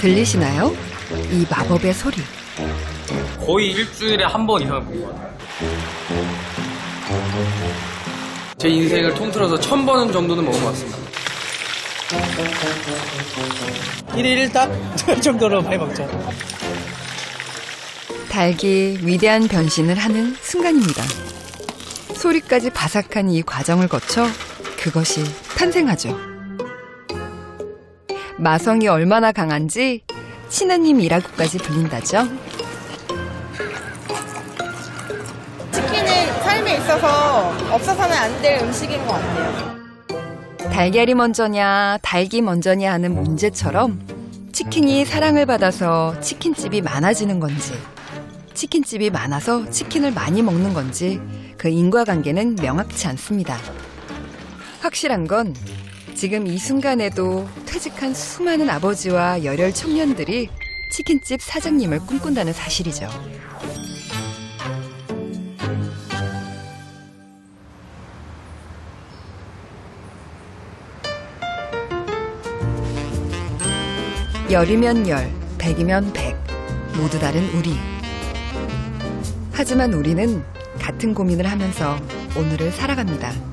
들리시나요? 이 마법의 소리. 거의 일주일에 한 번 이상 본것 같아요. 제 인생을 통틀어서 천 번은 정도는 먹은 것 같습니다. 1일 1닭 정도로 많이 먹죠. 닭이 위대한 변신을 하는 순간입니다. 소리까지 바삭한 이 과정을 거쳐 그것이 탄생하죠. 마성이 얼마나 강한지 신하님이라고까지 불린다죠. 치킨은 삶에 있어서 없어서는 안 될 음식인 것 같아요. 달걀이 먼저냐, 닭이 먼저냐 하는 문제처럼 치킨이 사랑을 받아서 치킨집이 많아지는 건지, 치킨집이 많아서 치킨을 많이 먹는 건지 그 인과관계는 명확치 않습니다. 확실한 건 지금 이 순간에도 퇴직한 수많은 아버지와 열혈 청년들이 치킨집 사장님을 꿈꾼다는 사실이죠. 열이면 열, 백이면 백. 모두 다른 우리. 하지만 우리는 같은 고민을 하면서 오늘을 살아갑니다.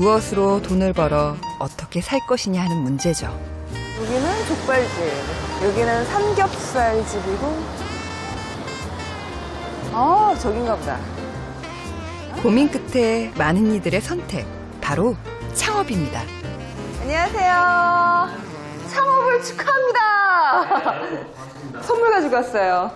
무엇으로 돈을 벌어 어떻게 살 것이냐 하는 문제죠. 여기는 족발집, 여기는 삼겹살집이고, 아, 저긴가 보다. 고민 끝에 많은 이들의 선택. 바로 창업입니다. 안녕하세요. 창업을 축하합니다. 선물 가지고 왔어요.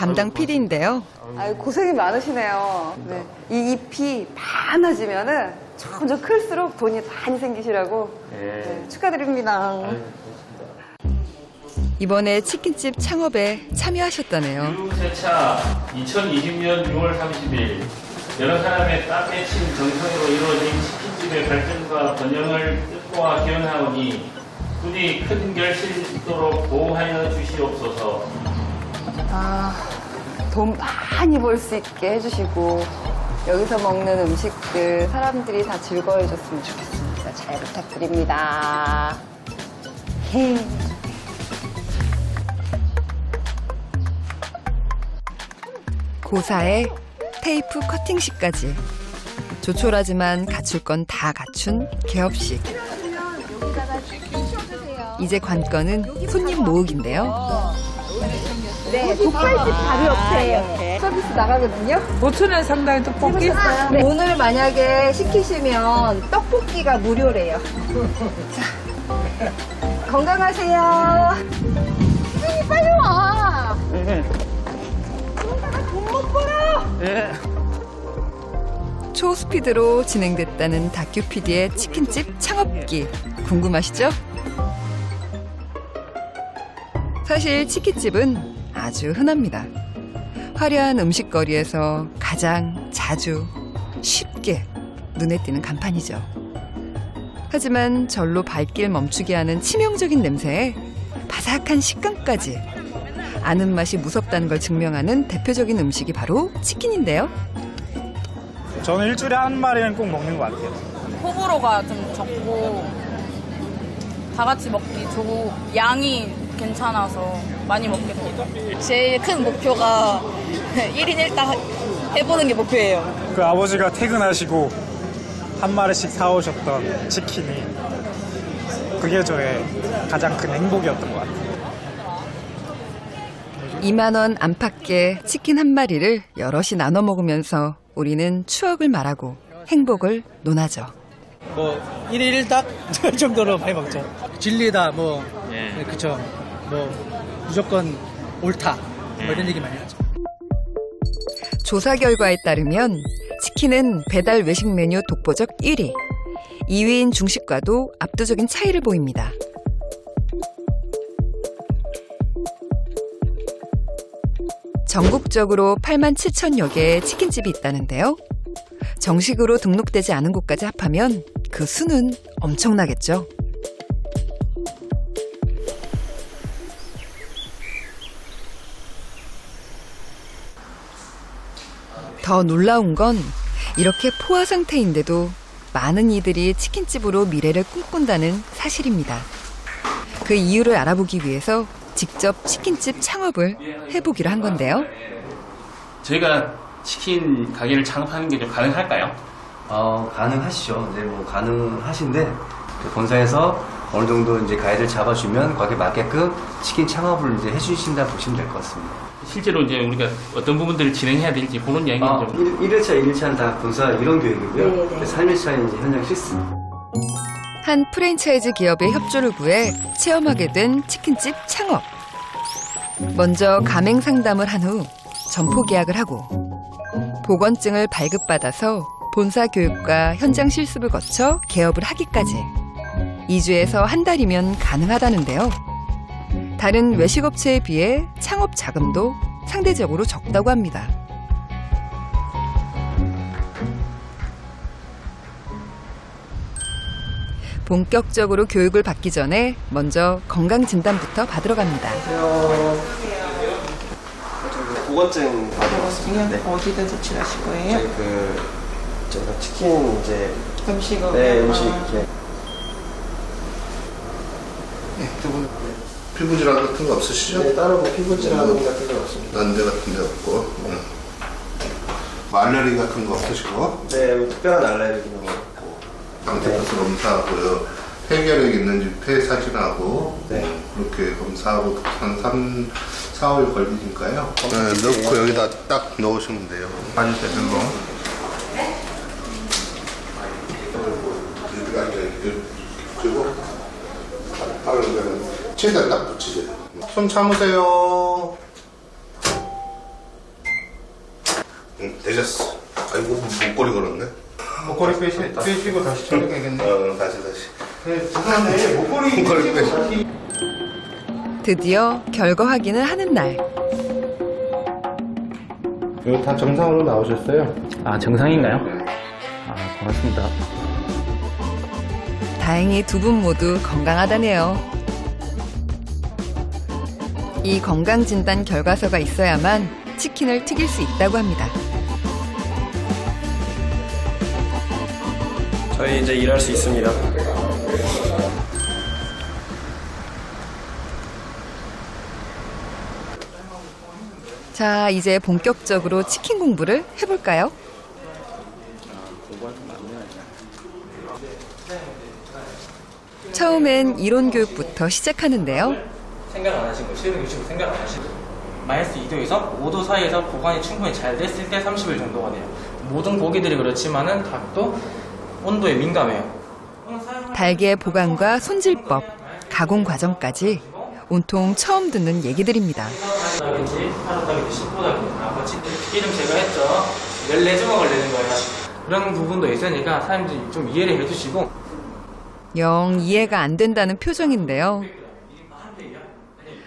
담당 PD인데요. 아유, 고생이 많으시네요. 네. 이 잎이 많아지면은 점점 클수록 돈이 많이 생기시라고. 네, 축하드립니다. 이번에 치킨집 창업에 참여하셨다네요. 세차 2020년 6월 30일 여러 사람의 땀 맺힌 정성으로 이루어진 치킨집의 발전과 번영을 뜻보아 기원하오니 부디 큰 결실 있도록 보호하여 주시옵소서. 아, 돈 많이 벌 수 있게 해주시고, 여기서 먹는 음식들 사람들이 다 즐거워해줬으면 좋겠습니다. 잘 부탁드립니다. 헤이. 고사에 테이프 커팅식까지 조촐하지만 갖출 건 다 갖춘 개업식 이제 관건은 손님 모으기인데요 네, 족발집 바로 옆에 서비스 나가거든요. 5천원 상당의 떡볶이? 네. 오늘 만약에 시키시면 떡볶이가 무료래요. 자, 건강하세요. 수진이 빨리 와. 그러다가 돈 못 벌어. 초스피드로 진행됐다는 다큐 PD의 치킨집 창업기 궁금하시죠? 사실 치킨집은 아주 흔합니다. 화려한 음식거리에서 가장 자주 쉽게 눈에 띄는 간판이죠. 하지만 절로 발길 멈추게 하는 치명적인 냄새에 바삭한 식감까지 아는 맛이 무섭다는 걸 증명하는 대표적인 음식이 바로 치킨인데요. 저는 일주일에 한 마리는 꼭 먹는 것 같아요. 호불호가 좀 적고 다 같이 먹기 좋고 양이 괜찮아서 많이 먹게 돼요. 제일 큰 목표가 1인 1닭 해보는 게 목표예요. 그 아버지가 퇴근하시고 한 마리씩 사오셨던 치킨이 그게 저의 가장 큰 행복이었던 것 같아요. 2만 원 안팎의 치킨 한 마리를 여럿이 나눠 먹으면서 우리는 추억을 말하고 행복을 논하죠. 뭐 1일 1닭 정도로 많이 먹죠. 진리다 뭐 네, 그쵸. 뭐 무조건 옳다. 뭐 이런 얘기 많이 하죠. 조사 결과에 따르면 치킨은 배달 외식 메뉴 독보적 1위. 2위인 중식과도 압도적인 차이를 보입니다. 전국적으로 8만 7천여 개의 치킨집이 있다는데요. 정식으로 등록되지 않은 곳까지 합하면 그 수는 엄청나겠죠. 더 놀라운 건 이렇게 포화 상태인데도 많은 이들이 치킨집으로 미래를 꿈꾼다는 사실입니다. 그 이유를 알아보기 위해서 직접 치킨집 창업을 해보기로 한 건데요. 저희가 치킨 가게를 창업하는 게 좀 가능할까요? 어, 가능하시죠. 이제 뭐 가능하신데 그 본사에서 어느 정도 이제 가이드를 잡아주면 거기에 맞게끔 치킨 창업을 이제 해주신다 보시면 될 것 같습니다. 실제로 이제 우리가 어떤 부분들을 진행해야 될지 그런 이야기를 아, 좀 1, 1일차, 2일차는 다 본사 이런 교육이고요. 3일차는 이제 현장 실습. 한 프랜차이즈 기업의 협조를 구해 체험하게 된 치킨집 창업. 먼저 가맹 상담을 한 후 점포 계약을 하고 보건증을 발급받아서 본사 교육과 현장 실습을 거쳐 개업을 하기까지 2주에서 한 달이면 가능하다는데요. 다른 외식업체에 비해 창업 자금도 상대적으로 적다고 합니다. 본격적으로 교육을 받기 전에 먼저 건강 진단부터 받으러 갑니다. 보건증 받으러 왔습니다. 네. 어디다 조치하실 거예요? 저희 그 제가 치킨 이제 음식을 네 음식 이렇게 피부 질환 같은 거 없으시죠? 네, 따로 뭐 피부 질환 같은 건 없습니다. 난데 같은 데 없고. 응. 뭐 알레르기 같은 거 없으시고? 네, 뭐 특별한 알레르기는 없고. 방테크스 검사하고요. 폐결핵 있는지 폐 사진하고. 네. 음, 그렇게 검사하고 한 3, 4월 걸리니까요. 네, 넣고 여기다 딱 넣으시면 돼요. 일로 여기가 이제 그리고 바로 최대한 딱 붙이세요 손 참으세요 응, 되셨어 아이고 목걸이 걸었네 목걸이 빼시, 빼시고 다시 촬영해야겠네. 어 다시 다시 네, 죄송한데 목걸이 목걸이 빼시 드디어 결과 확인을 하는 날. 이거 다 정상으로 나오셨어요? 아 정상인가요? 아 고맙습니다. 다행히 두 분 모두 건강하다네요. 이 건강진단 결과서가 있어야만 치킨을 튀길 수 있다고 합니다. 저희 이제 일할 수 있습니다. 자, 이제 본격적으로 치킨 공부를 해볼까요? 처음엔 이론 교육부터 시작하는데요. 생각 안 하신 거, 실행 유식을 생각 안 하신 거. 마이너스 2도에서 5도 사이에서 보관이 충분히 잘 됐을 때 30일 정도가 돼요. 모든 고기들이 그렇지만은 닭도 온도에 민감해요. 달걀 보관과 손질법, 가공 과정까지 온통 처음 듣는 얘기들입니다. 닭인지 하루닭인지 10도닭인지 아까 치- 이름 제가 했죠. 14조각을 내는 거예요. 그런 부분도 있으니까 사람들이 좀 이해를 해주시고 영 이해가 안 된다는 표정인데요.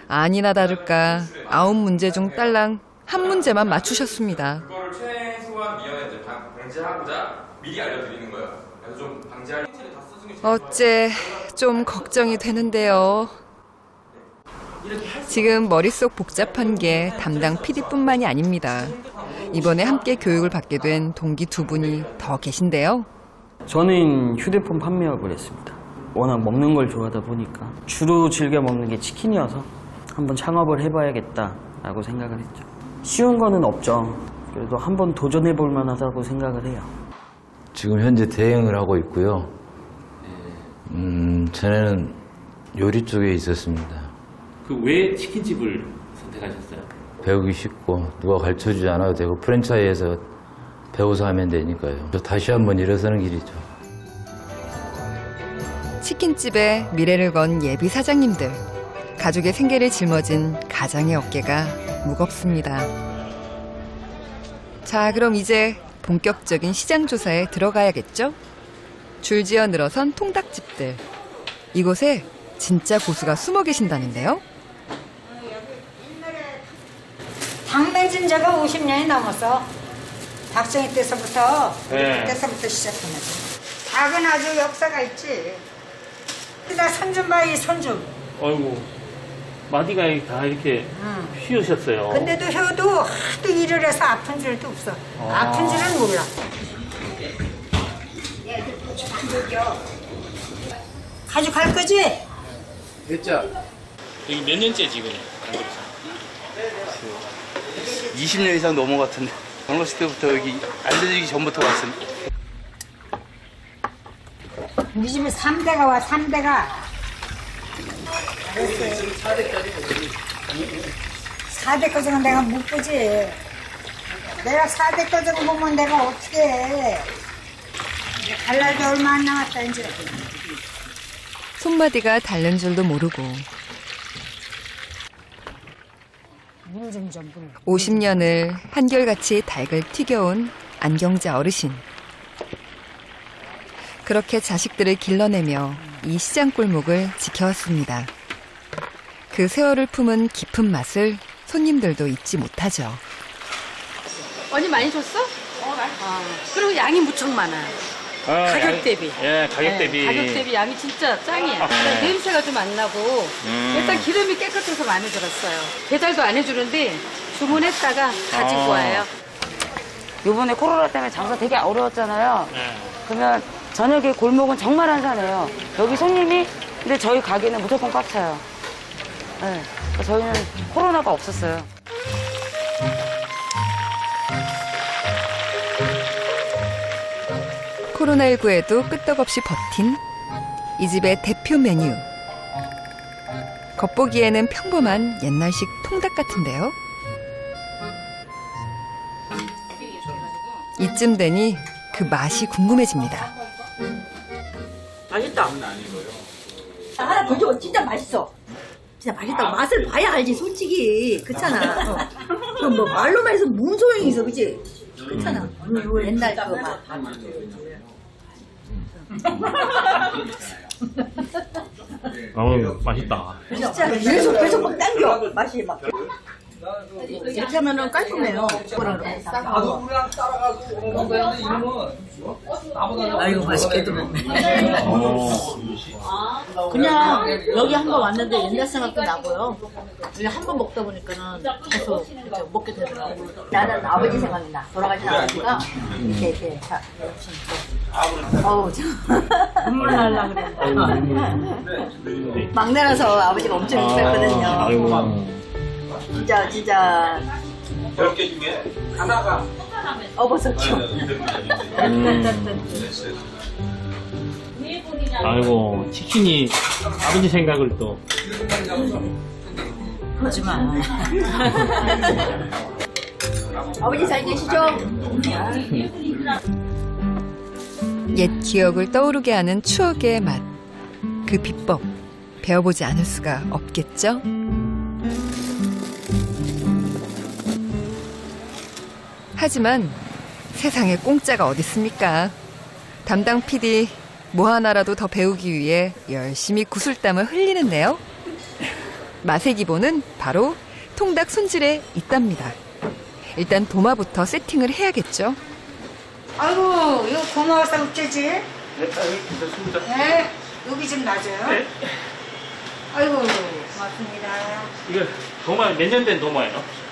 아니나 다를까 아홉 문제 중 딸랑 한 문제만 맞추셨습니다. 그거를 최소한 미연에 이제 방- 방지하고자 미리 알려드리는 거예요. 그래서 좀 방지할 어째 좀 걱정이 되는데요. 지금 머릿속 복잡한 게 담당 PD뿐만이 아닙니다. 이번에 함께 교육을 받게 된 동기 두 분이 더 계신데요. 저는 휴대폰 판매업을 했습니다. 워낙 먹는 걸 좋아하다 보니까 주로 즐겨 먹는 게 치킨이어서 한번 창업을 해봐야겠다라고 생각을 했죠. 쉬운 거는 없죠. 그래도 한번 도전해 볼 만하다고 생각을 해요. 지금 현재 대행을 하고 있고요. 음, 전에는 요리 쪽에 있었습니다. 그 왜 치킨집을 선택하셨어요? 배우기 쉽고 누가 가르쳐주지 않아도 되고 프랜차이에서 배워서 하면 되니까요. 또 다시 한번 일어서는 길이죠. 치킨집에 미래를 건 예비 사장님들. 가족의 생계를 짊어진 가장의 어깨가 무겁습니다. 자, 그럼 이제 본격적인 시장 조사에 들어가야겠죠? 줄지어 늘어선 통닭집들. 이곳에 진짜 고수가 숨어 계신다는데요? 닭 맺은 지가 50년이 넘었어. 박정희 때서부터 네. 때서부터 시작한 거지. 닭은 아주 역사가 있지. 그다 손좀 봐, 이 손 좀. 아이고 마디가 다 이렇게 휘으셨어요. 근데도 혀도 하도 일을 해서 아픈 줄도 없어. 아 픈 줄은 몰라. 가져갈 거지? 됐죠? 여기 몇 년째 지금? 20년 이상 넘은 것 같은데 젊었을 때부터 여기 알려지기 전부터 왔습니다. 우리 집에 3대가 와 3대가 4대까지는 내가 못 보지 내가 4대까지 보면 내가 어떻게 해 갈날이 얼마 안 남았다 이제 손마디가 닳는 줄도 모르고 물 좀 좀 물. 50년을 한결같이 닭을 튀겨온 안경자 어르신. 그렇게 자식들을 길러내며 이 시장 골목을 지켜왔습니다. 그 세월을 품은 깊은 맛을 손님들도 잊지 못하죠. 언니 많이 줬어? 어, 많이. 그리고 양이 무척 많아. 가격 대비. 예, 가격 네, 대비. 가격 대비 양이 진짜 짱이야. 아, 네. 냄새가 좀 안 나고 음. 일단 기름이 깨끗해서 마음에 들었어요. 배달도 안 해주는데 주문했다가 가지고 아. 와요. 요번에 코로나 때문에 장사 되게 어려웠잖아요. 네. 그러면 저녁에 골목은 정말 한산해요. 여기 손님이 근데 저희 가게는 무조건 꽉 차요. 네. 그러니까 저희는 코로나가 없었어요. 코로나19에도 끄떡없이 버틴 이 집의 대표 메뉴. 겉보기에는 평범한 옛날식 통닭 같은데요. 이쯤 되니 그 맛이 궁금해집니다. 맛있다. 하나 더 줘. 진짜 맛있어. 진짜 맛있다. 맛을 봐야 알지, 솔직히. 그렇잖아. 어. 그럼 뭐 말로만 해서 무슨 소용이 있어, 그치? 그렇잖아. 옛날 그 맛. 어우, 맛있다. 진짜 계속 계속 막 당겨. 맛이 막. 이렇게 하면은 깔끔해요. 아이고 맛있게도 먹네. 그냥 여기 한 번 왔는데 옛날 생각도 나고요. 여기 한 번 먹다 보니까는 계속 이렇게 먹게 되더라고요. 나는 아버지 생각이 나. 돌아가신 아버지가 이렇게 이렇게 자, 어우 참 눈물 날라 그랬다. 막내라서 아버지가 엄청 있었거든요. 아이고. 진짜 진짜 10개 중에 하나가 어버섯죠. 아이고, 치킨이 아버지 생각을 또. 그러지 마. 아버지 잘 계시죠? 옛 기억을 떠오르게 하는 추억의 맛. 그 비법 배워보지 않을 수가 없겠죠? 하지만 세상에 공짜가 어딨습니까? 담당 PD 뭐 하나라도 더 배우기 위해 열심히 구슬땀을 흘리는데요. 맛의 기본은 바로 통닭 손질에 있답니다. 일단 도마부터 세팅을 해야겠죠. 아이고 이거 고마워서 어쩌지? 네, 좋습니다. 네 여기 좀 놔줘요 아이고 고맙습니다 이거 도마, 몇 년 된 도마예요?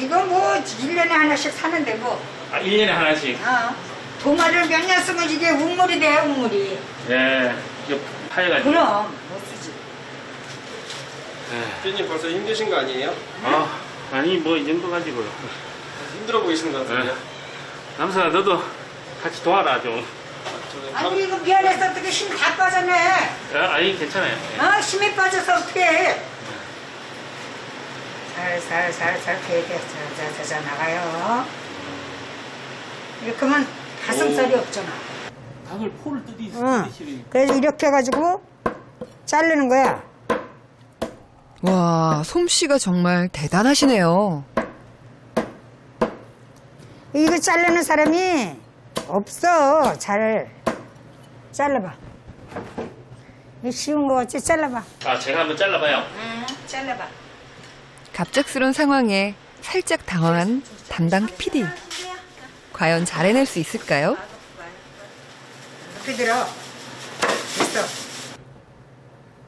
이거 뭐 1년에 하나씩 사는데 뭐 아, 1년에 하나씩. 어. 도마를 몇 년 쓰면 이게 우물이 돼 우물이 네. 이거 파여가지고. 그럼 못 쓰지 피디님 벌써 힘드신 거 아니에요? 아, 아니, 뭐, 이 정도 가지고요. 힘들어 보이시는 것 같은데요? 남사아, 너도 같이 도와라, 좀. 아니 이거 미안해서 어떻게 힘 다 빠졌네 아, 아니, 괜찮아요. 어 힘이 빠져서 어떻게 해 살살 살살 되게 자자자자 나가요. 이렇게 하면 가슴살이 없잖아. 닭을 포를 뜯이, 응. 뜯으시는. 그래서 이렇게 해가지고 자르는 거야. 와, 솜씨가 정말 대단하시네요. 이거 자르는 사람이 없어. 잘 잘라봐. 이거 쉬운 거 같지? 잘라봐. 아, 제가 한번 잘라봐요. 응 잘라봐 갑작스런 상황에 살짝 당황한 담당 PD. 과연 잘 해낼 수 있을까요? 들어 됐어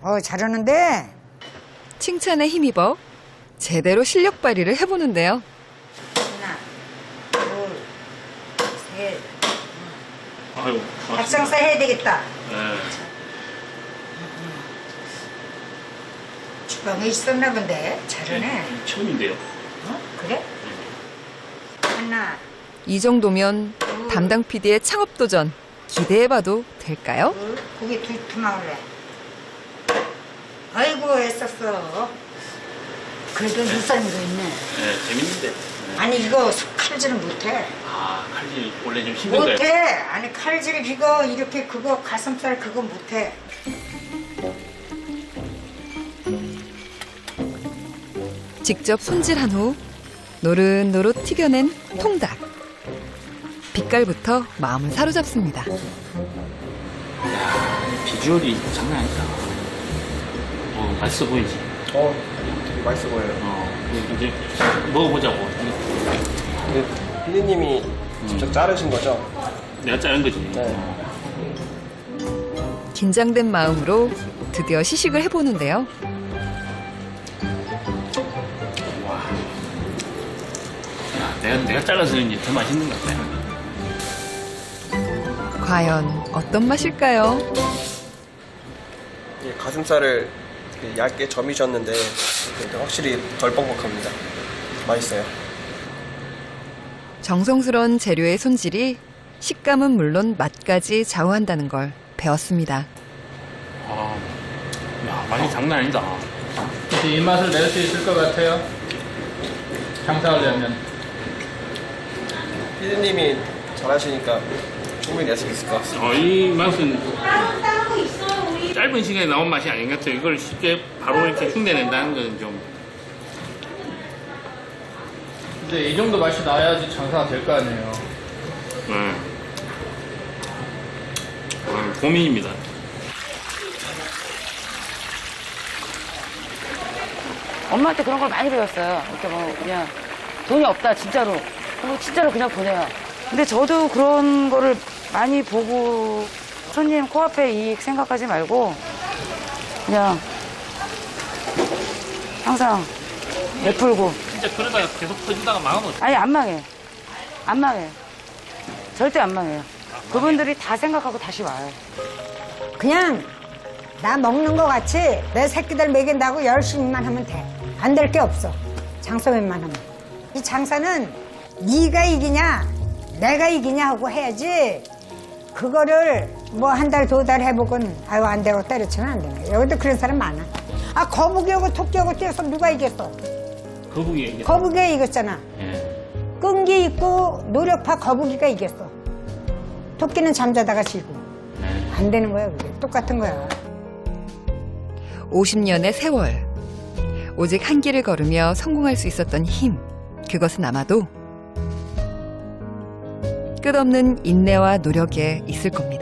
어 잘하는데 칭찬에 힘입어 제대로 실력 발휘를 해보는데요. 하나 둘 셋 아유, 박상사 해야 되겠다. 네. 주방에 있었나 본데 잘하네. 처음인데요. 어? 그래? 하나, 이 정도면 담당 PD의 창업 도전 기대해봐도 될까요? 고기 두 투망을래. 아이고 애썼어. 그래도 눈썰미가 있네. 네, 재밌는데. 아니 이거 칼질은 못해. 아, 칼질 원래 좀 힘든가요? 못해. 아니 칼질 이거 이렇게 그거 가슴살 그거 못해. 직접 손질한 후 노릇노릇 튀겨낸 통닭. 빛깔부터 마음을 사로잡습니다. 비주얼이 장난 아니다. 어, 맛있어 보이지? 어, 되게 맛있어 보여요. 어, 이제 먹어보자고. 그 피디님이 직접 자르신 거죠? 내가 자른 거지. 긴장된 마음으로 드디어 시식을 해보는데요. 내가, 내가 잘라서 이제 더 맛있는 것 같아. 과연 어떤 맛일까요? 예, 가슴살을 그 얇게 점이셨는데 확실히 덜 뻑뻑합니다. 맛있어요. 정성스런 재료의 손질이 식감은 물론 맛까지 좌우한다는 걸 배웠습니다. 아, 야, 맛이 장난 아니다. 혹시 이 맛을 낼 수 있을 것 같아요? 장사하려면. 피디님이 잘하시니까 충분히 낼 수 있을 것 같습니다. 어, 이 맛은 짧은 시간에 나온 맛이 아닌 것 같아요. 이걸 쉽게 바로 이렇게 흉내낸다는 건 좀. 근데 이 정도 맛이 나야지 장사가 될 거 아니에요. 네. 어, 고민입니다. 엄마한테 그런 걸 많이 배웠어요. 이렇게 뭐 그냥 돈이 없다 진짜로. 뭐 진짜로 그냥 보내요. 근데 저도 그런 거를 많이 보고 손님 코앞에 이익 생각하지 말고 그냥 항상 베풀고 진짜 그러다가 계속 터지다가 망하면 아니 안 망해. 안 망해. 절대 안 망해요. 그분들이 다 생각하고 다시 와요. 그냥 나 먹는 거 같이 내 새끼들 먹인다고 열심히만 하면 돼. 안 될 게 없어. 장사맨만 하면. 이 장사는 네가 이기냐 내가 이기냐 하고 해야지 그거를 뭐 한 달 두 달 해보곤 아유 안 되고 때려치면 안 되는 거야. 여기도 그런 사람 많아. 아 거북이하고 토끼하고 뛰어서 누가 이겼어? 거북이 이게. 거북이가 이겼잖아. 예. 끈기 있고 노력파 거북이가 이겼어. 토끼는 잠자다가 지고. 안 되는 거야 그게. 똑같은 거야. 50년의 세월. 오직 한 길을 걸으며 성공할 수 있었던 힘. 그것은 아마도 끝없는 인내와 노력에 있을 겁니다.